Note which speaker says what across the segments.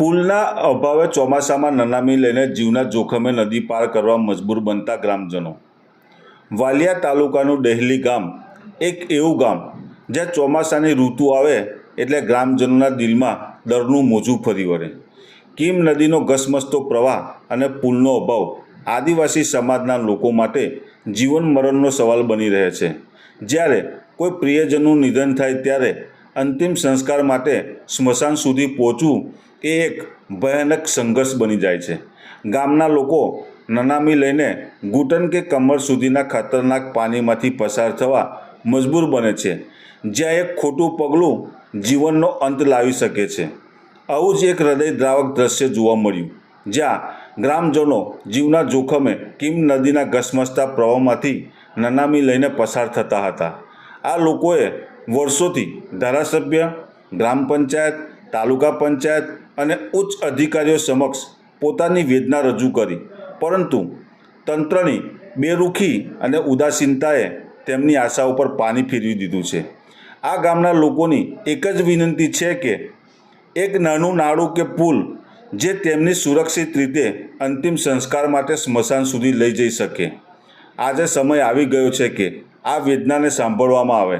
Speaker 1: પુલના અભાવે ચોમાસામાં નનામી લઈને જીવના જોખમે નદી પાર કરવા મજબૂર બનતા ગ્રામજનો. વાલિયા તાલુકાનું ડહેલી ગામ, એક એવું ગામ, જ્યાં ચોમાસાની ઋતુ આવે એટલે ગ્રામજનોના દિલમાં ડરનું મોજું ફરી વળે. કીમ નદીનો ઘસમસતો પ્રવાહ અને પુલનો અભાવ આદિવાસી સમાજના લોકો માટે જીવન મરણનો સવાલ બની રહે છે. જ્યારે કોઈ પ્રિયજનનું નિધન થાય ત્યારે અંતિમ સંસ્કાર માટે સ્મશાન સુધી પહોંચવું એ એક ભયાનક સંઘર્ષ બની જાય છે. ગામના લોકો નનામી લઈને ઘૂંટણ કે કમર સુધીના ખતરનાક પાણીમાંથી પસાર થવા મજબૂર બને છે. જ્યાં એક ખોટું પગલું જીવનનો અંત લાવી શકે છે. આવું જ એક હૃદયદ્રાવક દ્રશ્ય જોવા મળ્યું, જ્યાં ગ્રામજનો જીવના જોખમે કિમ નદીના ઘસમસતા પ્રવાહમાંથી નનામી લઈને પસાર થતા હતા. આ લોકોએ વર્ષોથી ધારાસભ્ય, ગ્રામ પંચાયત, તાલુકા પંચાયત અને ઉચ્ચ અધિકારીઓ સમક્ષ પોતાની વેદના રજૂ કરી. પરંતુ તંત્રની બેરુખી અને ઉદાસીનતાએ તેમની આશા ઉપર પાણી ફેરવી દીધું છે. આ ગામના લોકોની એક જ વિનંતી છે કે એક નાનું નાળું કે પુલ જે તેમની સુરક્ષિત રીતે અંતિમ સંસ્કાર માટે સ્મશાન સુધી લઈ જઈ શકે. આજે સમય આવી ગયો છે કે આ વેદનાને સાંભળવામાં આવે.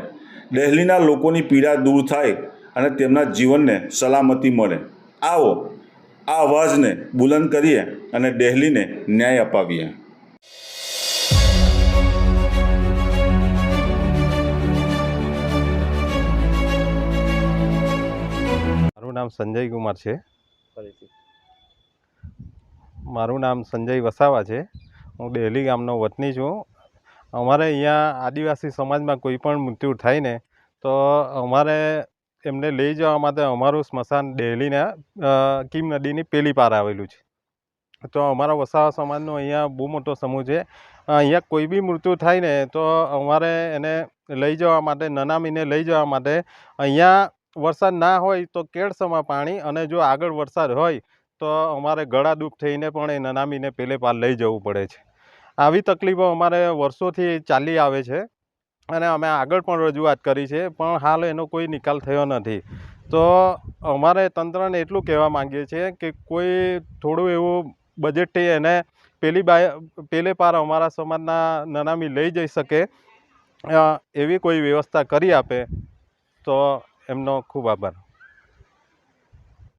Speaker 1: દહેલીના લોકોની પીડા દૂર થાય અને તેમના જીવનને સલામતી મળે. આવો આ અવાજને બુલંદ કરીએ અને દહેલીને ન્યાય અપાવીએ.
Speaker 2: મારું નામ સંજય કુમાર છે. મારું નામ સંજય વસાવા છે. હું ડેલી ગામનો વતની છું. અમારે અહીંયા આદિવાસી સમાજમાં કોઈ પણ મૃત્યુ થાય ને તો અમારે એમને લઈ જવા માટે અમારું સ્મશાન ડેલીના કીમ નદીની પેલી પાર આવેલું છે. તો અમારા વસાવા સમાજનો અહીંયા બહુ મોટો સમૂહ છે. અહીંયા કોઈ બી મૃત્યુ થાય ને, તો અમારે એને લઈ જવા માટે, નનામીને લઈ જવા માટે અહીંયા વરસાદ ના હોય તો કેળસમાં પાણી અને જો આગળ વરસાદ હોય તો અમારે ગળા દુઃખ થઈને પણ એ નનામીને પેલે પાર લઈ જવું પડે છે. આવી તકલીફો અમારે વર્ષોથી ચાલી આવે છે. અને અમે આગળ પણ રજૂઆત કરી છે, પણ હાલ એનો કોઈ નિકાલ થયો નથી. તો અમારે તંત્રને એટલું કહેવા માંગીએ છીએ કે કોઈ થોડું એવું બજેટથી એને પેલી બાય, પેલે પાર અમારા સમાજના નનામી લઈ જઈ શકે એવી કોઈ વ્યવસ્થા કરી આપે, તો એમનો ખૂબ આભાર.